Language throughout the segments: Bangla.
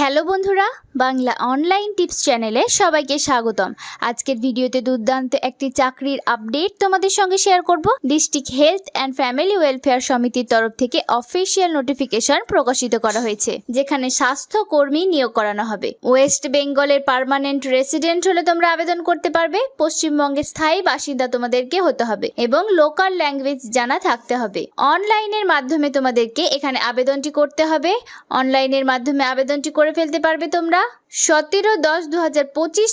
হ্যালো বন্ধুরা, বাংলা অনলাইন টিপস চ্যানেলে সবাইকে স্বাগতম। আজকের ভিডিওতে দুর্দান্ত একটি চাকরির আপডেট তোমাদের সঙ্গে শেয়ার করব। District health and family welfare সমিতির তরফ থেকে অফিসিয়াল নোটিফিকেশন প্রকাশিত করা হয়েছে, যেখানে স্বাস্থ্য কর্মী নিয়োগ করানো হবে। ওয়েস্ট বেঙ্গলের পার্মানেন্ট রেসিডেন্ট হলে তোমরা আবেদন করতে পারবে, পশ্চিমবঙ্গের স্থায়ী বাসিন্দা তোমাদেরকে হতে হবে এবং লোকাল ল্যাঙ্গুয়েজ জানা থাকতে হবে। অনলাইনের মাধ্যমে তোমাদেরকে এখানে আবেদনটি করতে হবে। অনলাইনের মাধ্যমে আবেদনটি করে ফেলতে পারবে তোমরা? সতেরো দশ দু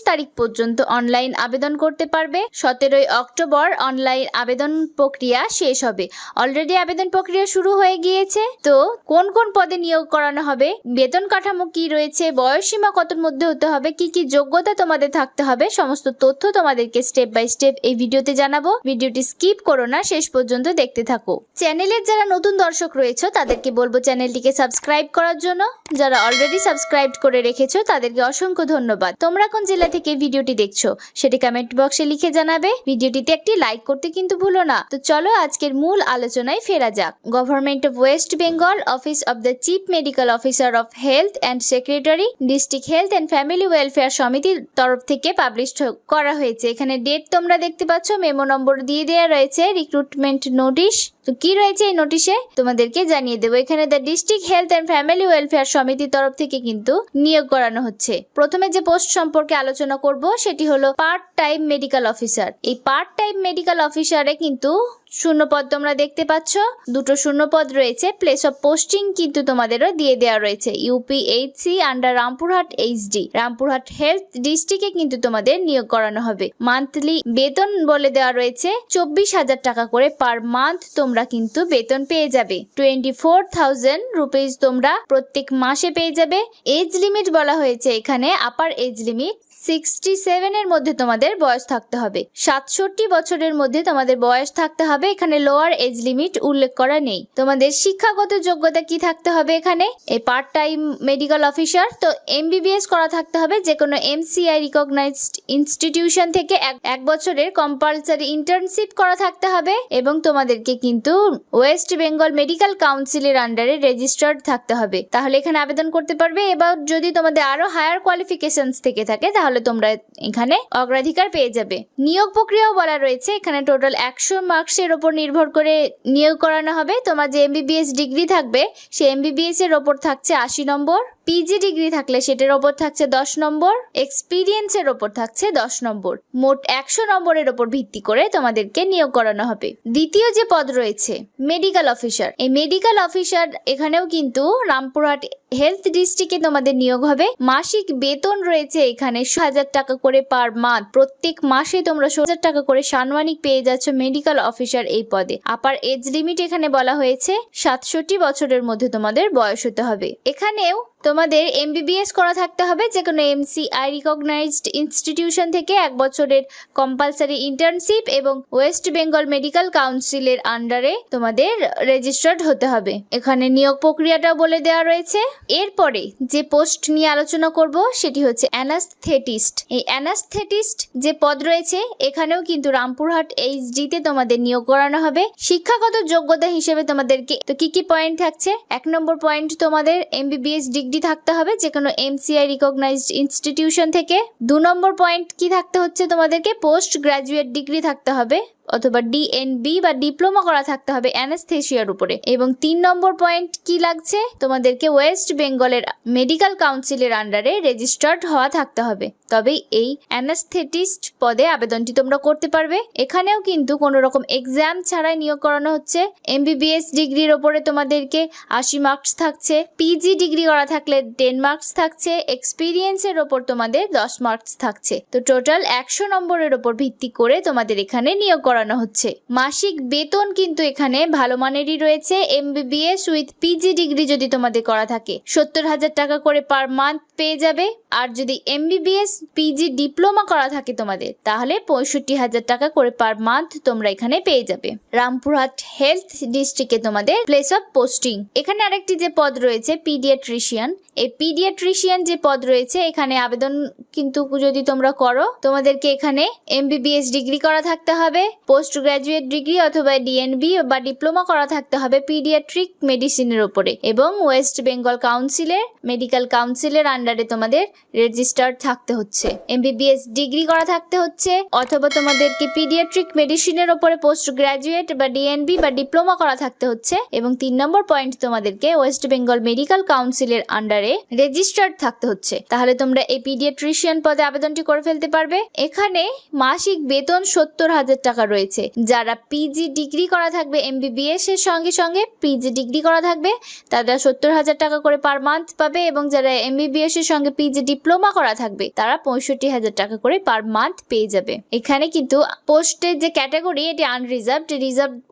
তারিখ পর্যন্ত অনলাইন আবেদন করতে পারবে। সতেরোই অক্টোবর অনলাইন আবেদন প্রক্রিয়া শেষ হবে। অলরেডি আবেদন প্রক্রিয়া শুরু হয়ে গিয়েছে। তো কোন কোন পদে নিয়োগ করানো হবে? বেতন কাঠামো কি রয়েছে? বয়সসীমা কতর মধ্যে হতে হবে? কি কি যোগ্যতা তোমাদের থাকতে হবে? সমস্ত তথ্য তোমাদেরকে স্টেপ বাই স্টেপ এই ভিডিওতে জানাব। ভিডিওটি স্কিপ করো না, শেষ পর্যন্ত দেখতে থাকো। চ্যানেলের যারা নতুন দর্শক রয়েছে, তাদেরকে বলব চ্যানেলটিকে সাবস্ক্রাইব করার জন্য। যারা অলরেডি সাবস্ক্রাইব করে রেখেছো তাদেরকে অসংখ্য ধন্যবাদ। তোমরা কোন জেলা থেকে ভিডিওটি দেখছ, সেটি কমেন্ট বক্সে লিখে জানাবে। ভিডিওটিতে একটি লাইক করতে কিন্তু ভুলো না। তো চলো আজকের মূল আলোচনায় ফেরা যাক। Government of West Bengal office of the chief medical officer of health and secretary district health and family welfare সমিতির তরফ থেকে পাবলিশ করা হয়েছে। এখানে ডেট তোমরা দেখতে পাচ্ছ মেমো নম্বর দিয়ে দেওয়া রয়েছে রিক্রুটমেন্ট নোটিশ তো কি রয়েছে এই নোটিশে? তোমাদেরকে জানিয়ে দেবো। এখানে the district health and family welfare সমিতির তরফ থেকে কিন্তু নিয়োগ করানো হচ্ছে। প্রথমে যে পোস্ট সম্পর্কে আলোচনা করব, সেটি হলো পার্ট টাইম মেডিকেল অফিসার এই পার্ট টাইম মেডিকেল অফিসারে কিন্তু শূন্যপদ তোমরা দেখতে পাচ্ছ। দুটো শূন্যপদ রয়েছে প্লেস অফ পোস্টিং কিন্তু তোমাদেরও দিয়ে দেওয়া রয়েছে। UPHC under Rampurhat HD Rampurhat health ডিস্ট্রিক্টে কিন্তু তোমাদের নিয়োগ করানো হবে। মান্থলি বেতন বলে দেওয়া রয়েছে, চব্বিশ হাজার টাকা করে পার মান্থ তোমরা কিন্তু বেতন পেয়ে যাবে। টোয়েন্টি ফোর থাউজেন্ড রুপিজ তোমরা প্রত্যেক মাসে পেয়ে যাবে। এজ লিমিট বলা হয়েছে এখানে আপার এজ লিমিট সিক্সটি সেভেনের মধ্যে তোমাদের বয়স থাকতে হবে। সাতষট্টি বছরের মধ্যে তোমাদের বয়স থাকতে হবে, এখানে লোয়ার এজ লিমিট উল্লেখ করা নেই। তোমাদের শিক্ষাগত যোগ্যতা কি থাকতে হবে এখানে? এই পার্ট টাইম মেডিকেল অফিসার তো এমবিবিএস করা থাকতে হবে যে কোনো এমসিআই রিকগনাইজড ইনস্টিটিউশন থেকে এক- এক বছরের কম্পালসারি ইন্টার্নশিপ করা থাকতে হবে, এবং তোমাদেরকে কিন্তু ওয়েস্ট বেঙ্গল মেডিকেল কাউন্সিলের আন্ডারে রেজিস্টার্ড থাকতে হবে। তাহলে এখানে আবেদন করতে পারবে, এবার যদি তোমাদের আরও হায়ার কোয়ালিফিকেশনস থেকে থাকে, তাহলে তোমরা এখানে অগ্রাধিকার পেয়ে যাবে। নিয়োগ প্রক্রিয়াও বলা রয়েছে, এখানে টোটাল একশো মার্কসের ওপর নির্ভর করে নিয়োগ করানো হবে। তোমার যে এমবিবিএস ডিগ্রি থাকবে, সেই এমবিবিএস এর ওপর থাকছে আশি নম্বর। পিজি ডিগ্রি থাকলে সেটার ওপর থাকছে দশ নম্বর এক্সপিরিয়েন্সের ওপর থাকছে দশ নম্বর। মোট একশো নম্বরের ওপর ভিত্তি করে তোমাদেরকে নিয়োগ করানো হবে। দ্বিতীয় যে পদ রয়েছে মেডিকেল অফিসার এই মেডিকেল অফিসার এখানেও কিন্তু রামপুরহাট হেলথ ডিস্ট্রিক্টে তোমাদের নিয়োগ হবে। মাসিক বেতন রয়েছে এখানে হাজার টাকা করে পার মান্থ প্রত্যেক মাসে তোমরা হাজার টাকা করে সানমানিক পেয়ে যাচ্ছ মেডিকেল অফিসার এই পদে। আপার এজ লিমিট এখানে বলা হয়েছে, সাতষট্টি বছরের মধ্যে তোমাদের বয়স হতে হবে। এখানেও তোমাদের এমবিবিএস করা থাকতে হবে, যে কোনো এমসিআই রিকগনাইজড ইনস্টিটিউশন থেকে এক বছরের কম্পালসারি ইন্টার্নশিপ এবং ওয়েস্ট বেঙ্গল মেডিকেল কাউন্সিলের আন্ডারে তোমাদের রেজিস্টার্ড হতে হবে। এখানে নিয়োগ প্রক্রিয়াটাও বলে দেওয়া রয়েছে। এরপরে যে পোস্ট নিয়ে আলোচনা করব, সেটি হচ্ছে অ্যানাস্থেটিস্ট এই অ্যানাস্থেটিস্ট যে পদ রয়েছে, এখানেও কিন্তু রামপুরহাট এইচডিতে তোমাদের নিয়োগ করানো হবে। শিক্ষাগত যোগ্যতা হিসেবে তোমাদেরকে তো কি কি পয়েন্ট থাকছে? এক নম্বর পয়েন্ট তোমাদের এমবিবিএস ডিগ্রি থাকতে হবে যে কোনো এমসিআই রিকগনাইজড ইনস্টিটিউশন থেকে। দু নম্বর পয়েন্ট কি থাকতে হচ্ছে তোমাদেরকে? পোস্ট গ্রাজুয়েট ডিগ্রি থাকতে হবে। অথবা ডিএনবি বা ডিপ্লোমা করা থাকতে হবে অ্যানাস্থেশিয়ার উপরে। এবং তিন নম্বর পয়েন্ট কি লাগছে? তোমাদেরকে ওয়েস্ট বেঙ্গলের মেডিকেল কাউন্সিলের আন্ডারে রেজিস্টার্ড হওয়া থাকতে হবে। তবেই এই অ্যানাস্থেটিস্ট পদে আবেদনটি তোমরা করতে পারবে। এখানেও কিন্তু কোনো রকম এক্সাম ছাড়াই নিয়োগ করানো হচ্ছে। এমবিবিএস ডিগ্রির ওপরে তোমাদেরকে আশি মার্কস থাকছে। পিজি ডিগ্রি করা থাকলে টেন মার্কস থাকছে। এক্সপিরিয়েন্সের ওপর তোমাদের দশ মার্কস থাকছে। তো টোটাল একশো নম্বরের ওপর ভিত্তি করে তোমাদের এখানে নিয়োগ করানো হচ্ছে। মাসিক বেতন কিন্তু এখানে ভালো মানেরই রয়েছে। এমবিবিএস উইথ পিজি ডিগ্রি যদি তোমাদের করা থাকে, সত্তর হাজার টাকা করে পার মান্থ পেয়ে যাবে। আর যদি এমবিবিএস পিজি ডিপ্লোমা করা থাকে তোমাদের, তাহলে পঁয়ষট্টি হাজার টাকা করে পার মান্থ তোমরা এখানে পেয়ে যাবে। রামপুরহাট হেলথ ডিস্ট্রিক্টে তোমাদের প্লেস অফ পোস্টিং এখানে আরেকটি যে পদ রয়েছে পিডিয়াট্রিশিয়ান এই পিডিয়াট্রিশিয়ান যে পদ রয়েছে, এখানে আবেদন কিন্তু যদি তোমরা করো, তোমাদেরকে এখানে এমবিবিএস ডিগ্রি করা থাকতে হবে পোস্ট গ্রাজুয়েট ডিগ্রি অথবা ডিএনবি বা ডিপ্লোমা করা থাকতে হবে পিডিয়াট্রিক মেডিসিনের উপরে। এবং ওয়েস্ট বেঙ্গল কাউন্সিলের মেডিকেল কাউন্সিলের আন্ডারে তোমাদের রেজিস্টার্ড থাকতে হচ্ছে। এমবিবিএস ডিগ্রি করা থাকতে হচ্ছে, অথবা তোমাদেরকে পিডিয়াট্রিক মেডিসিনের উপরে পোস্ট গ্রাজুয়েট বা ডিএনবি বা ডিপ্লোমা করা থাকতে হচ্ছে, এবং তিন নম্বর পয়েন্ট তোমাদেরকে ওয়েস্ট বেঙ্গল মেডিকেল কাউন্সিলের আন্ডারে রেজিস্টার্ড থাকতে হচ্ছে। তাহলে তোমরা এই পিডিয়াট্রিশিয়ান পদে আবেদনটি করে ফেলতে পারবে। এখানে মাসিক বেতন সত্তর হাজার টাকা রয়েছে। যারা পিজি ডিগ্রি করা থাকবে এমবিবিএস এর সঙ্গে সঙ্গে পিজি ডিগ্রি করা থাকবে, তারা সত্তর হাজার টাকা করে পার মান্থ পাবে, এবং যারা এমবিবিএস এর সঙ্গে পিজি ডিপ্লোমা করা থাকবে, তারা পঁয়ষট্টি হাজার টাকা করে পার মান্থ পেয়ে যাবে। এখানে কিন্তু পোস্টের যে ক্যাটাগরি এটি আনরিজার্ভড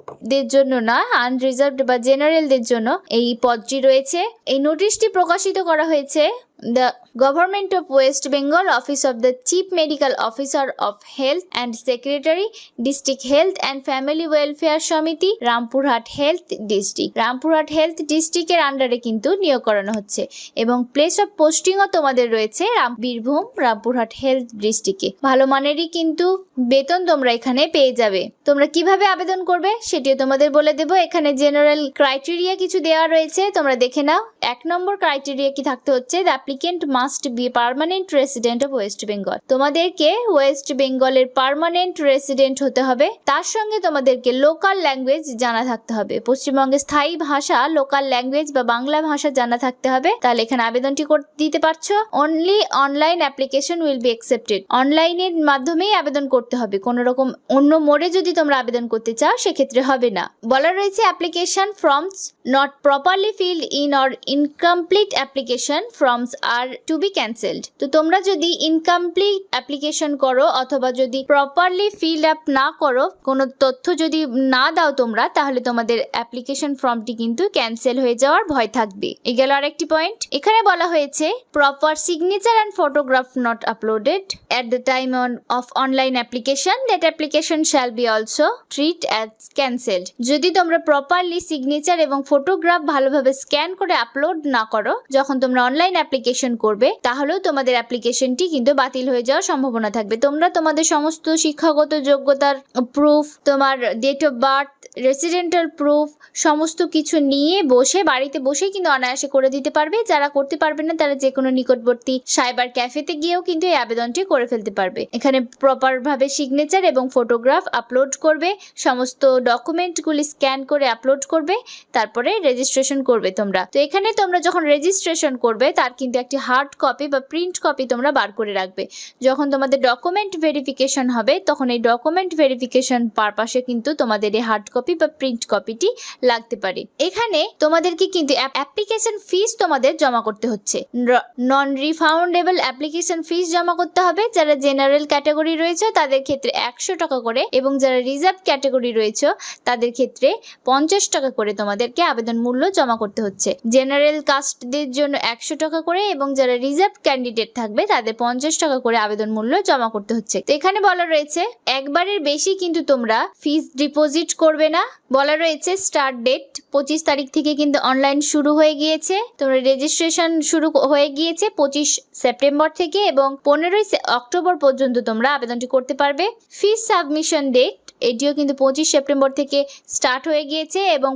রিজার্ভদের জন্য না আনরিজার্ভড বা জেনারেলদের জন্য এই পদটি রয়েছে। এই নোটিশটি প্রকাশিত করা হয়েছে the government of West Bengal office of the chief medical officer of health and secretary district health and family welfare সমিতি, Rampurhat health district Rampurhat health ডিস্ট্রিক্টের আন্ডারে কিন্তু নিয়োগ করানো হচ্ছে এবং প্লেস অফ পোস্টিংও তোমাদের রয়েছে বীরভূম, রামপুরহাট হেলথ ডিস্ট্রিক্টে ভালো মানেরই কিন্তু বেতন তোমরা এখানে পেয়ে যাবে। তোমরা কীভাবে আবেদন করবে সেটিও তোমাদের বলে দেব। এখানে জেনারেল ক্রাইটেরিয়া কিছু দেওয়া রয়েছে, তোমরা দেখে নাও। এক নম্বর ক্রাইটেরিয়া কি থাকতে হচ্ছে? The applicant must be permanent resident of West Bengal তোমাদেরকে ওয়েস্ট বেঙ্গলের পার্মানেন্ট রেসিডেন্ট হতে হবে। তার সঙ্গে তোমাদেরকে লোকাল ল্যাঙ্গুয়েজ জানা থাকতে হবে। পশ্চিমবঙ্গের স্থায়ী ভাষা লোকাল ল্যাঙ্গুয়েজ বা বাংলা ভাষা জানা থাকতে হবে। তাহলে এখানে আবেদনটি করতে দিতে পারছ। Only online application will be accepted অনলাইনের মাধ্যমেই আবেদন করতে হবে। কোনো রকম অন্য মোড়ে যদি তোমরা আবেদন করতে চাও, সেক্ষেত্রে হবে না। বলা রয়েছে application forms not properly filled in or incomplete application forms are to be cancelled তো তোমরা যদি ইনকমপ্লিট অ্যাপ্লিকেশন করো অথবা যদি প্রপারলি ফিল আপ না করো, কোনো তথ্য যদি না দাও তোমরা, তাহলে তোমাদের অ্যাপ্লিকেশন ফর্মটি কিন্তু ক্যান্সেল হয়ে যাওয়ার ভয় থাকবে। এ গেল আরেকটি পয়েন্ট এখানে বলা হয়েছে proper signature and photograph not uploaded at the time of online application application application shall be be treat treat as cancelled. যদি তোমরা প্রপারলি সিগনেচার এবং ফটোগ্রাফ ভালোভাবে স্ক্যান করে আপলোড না করো, যখন তোমরা অনলাইন অ্যাপ্লিকেশন করবে, তাহলেও তোমাদের অ্যাপ্লিকেশনটি কিন্তু বাতিল হয়ে যাওয়ার সম্ভাবনা থাকবে। তোমরা তোমাদের সমস্ত শিক্ষাগত যোগ্যতার প্রুফ তোমার date of birth residential proof সমস্ত কিছু নিয়ে বসে, বাড়িতে বসেই কিন্তু অনায়াসে করে দিতে পারবে। যারা করতে পারবে না, তারা যে কোনো নিকটবর্তী সাইবার ক্যাফেতে গিয়েও কিন্তু এই আবেদনটি করে ফেলতে পারবে। এখানে প্রপার ভাবে সিগনেচার এবং ফটোগ্রাফ আপলোড করবে। সমস্ত ডকুমেন্টগুলি স্ক্যান করে আপলোড করবে, তারপরে রেজিস্ট্রেশন করবে তোমরা। তো এখানে তোমরা যখন রেজিস্ট্রেশন করবে, তার কিন্তু একটি হার্ড কপি বা প্রিন্ট কপি তোমরা বার করে রাখবে। যখন তোমাদের ডকুমেন্ট ভেরিফিকেশন হবে, তখন এই ডকুমেন্ট ভেরিফিকেশন পারপাসে কিন্তু তোমাদের এই হার্ড কপি বা প্রিন্ট কপিটি লাগতে পারে। এখানে তোমাদেরকে কিন্তু অ্যাপ্লিকেশন ফিস তোমাদের জমা করতে হচ্ছে। নন রিফাউন্ডেবল অ্যাপ্লিকেশন ফিস জমা করতে হবে। যারা জেনারেল ক্যাটাগরি রয়েছে, তাদের ক্ষেত্রে একশো টাকা করে এবং যারা রিজার্ভ ক্যাটাগরি রয়েছে তাদের ক্ষেত্রে পঞ্চাশ টাকা করে তোমাদেরকে আবেদন মূল্য জমা করতে হচ্ছে। জেনারেল কাস্টদের জন্য একশো টাকা করে এবং যারা রিজার্ভ ক্যান্ডিডেট থাকবে, তাদের পঞ্চাশ টাকা করে আবেদন মূল্য জমা করতে হচ্ছে। তো এখানে বলা রয়েছে, একবারের বেশি কিন্তু তোমরা ফিস ডিপোজিট করবে না। বলা রয়েছে স্টার্ট ডেট পঁচিশ তারিখ থেকে কিন্তু অনলাইন শুরু হয়ে গিয়েছে। তোমরা রেজিস্ট্রেশন শুরু হয়ে গিয়েছে পঁচিশ সেপ্টেম্বর থেকে এবং পনেরোই অক্টোবর পর্যন্ত তোমরা আবেদনটি করতে পারবে। ফিস সাবমিশন ডেট এটিও কিন্তু পঁচিশ সেপ্টেম্বর থেকে স্টার্ট হয়ে গিয়েছে এবং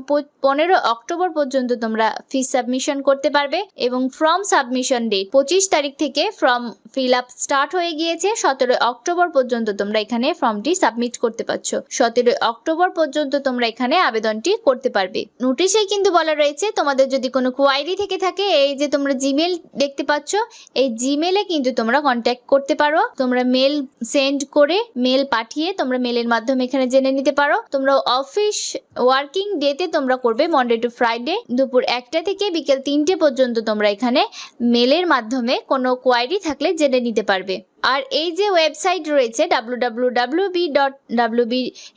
পনেরো অক্টোবর পর্যন্ত তোমরা ফিস সাবমিশন করতে পারবে এবং ফর্ম সাবমিশন ডেট পঁচিশ তারিখ থেকে ফর্ম ফিল আপ স্টার্ট হয়ে গিয়েছে। সতেরোই অক্টোবর পর্যন্ত তোমরা এখানে ফর্মটি সাবমিট করতে পারছ। সতেরোই অক্টোবর পর্যন্ত তোমরা এখানে আবেদনটি করতে পারবে। নোটিশে কিন্তু বলা রয়েছে, তোমাদের যদি কোনো কোয়ারি থেকে থাকে, এই যে তোমরা জিমেল দেখতে পাচ্ছ, এই জিমেলে কিন্তু তোমরা কন্ট্যাক্ট করতে পারো। তোমরা মেল সেন্ড করে মেল পাঠিয়ে তোমরা মেলের মাধ্যমে এখানে জেনে নিতে পারো, তোমরা অফিস ওয়ার্কিং ডেতে তোমরা করবে মন্ডে টু ফ্রাইডে দুপুর একটা থেকে বিকেল তিনটে পর্যন্ত তোমরা এখানে মেলের মাধ্যমে কোনো কোয়ারি থাকলে জেনে নিতে পারবে। আর এই যে ওয়েবসাইট রয়েছে W B dot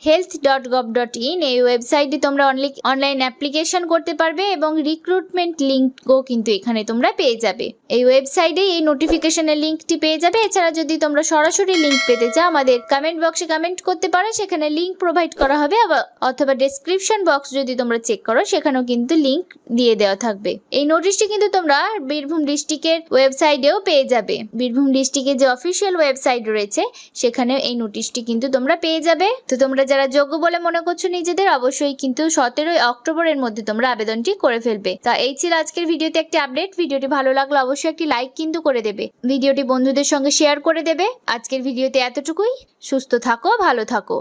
health dot dot in এই ওয়েবসাইটে তোমরা অনলি অনলাইন অ্যাপ্লিকেশন করতে পারবে এবং রিক্রুটমেন্ট লিঙ্কও কিন্তু এখানে তোমরা পেয়ে যাবে। এই ওয়েবসাইটে এই নোটিফিকেশনের লিঙ্কটি পেয়ে যাবে। এছাড়া যদি তোমরা সরাসরি লিঙ্ক পেতে চাও, আমাদের কমেন্ট বক্সে কমেন্ট করতে পারো। সেখানে লিঙ্ক প্রোভাইড করা হবে অথবা ডেসক্রিপশন বক্স যদি তোমরা চেক করো, সেখানেও কিন্তু লিঙ্ক দিয়ে দেওয়া থাকবে। এই নোটিশটি কিন্তু তোমরা বীরভূম ডিস্ট্রিক্টের ওয়েবসাইটেও পেয়ে যাবে। বীরভূম ডিস্ট্রিক্টের যে অফিস অফিসিয়াল ওয়েবসাইট রয়েছে, সেখানেও এই নোটিশটি কিন্তু তোমরা পেয়ে যাবে। তো তোমরা যারা যোগ্য বলে মনে করছ নিজেদের, অবশ্যই কিন্তু সতেরোই অক্টোবরের মধ্যে তোমরা আবেদনটি করে ফেলবে। তা এই ছিল আজকের ভিডিওতে একটি আপডেট ভিডিওটি ভালো লাগলে অবশ্যই একটি লাইক কিন্তু করে দেবে। ভিডিওটি বন্ধুদের সঙ্গে শেয়ার করে দেবে। আজকের ভিডিওতে এতটুকুই। সুস্থ থাকো, ভালো থাকো।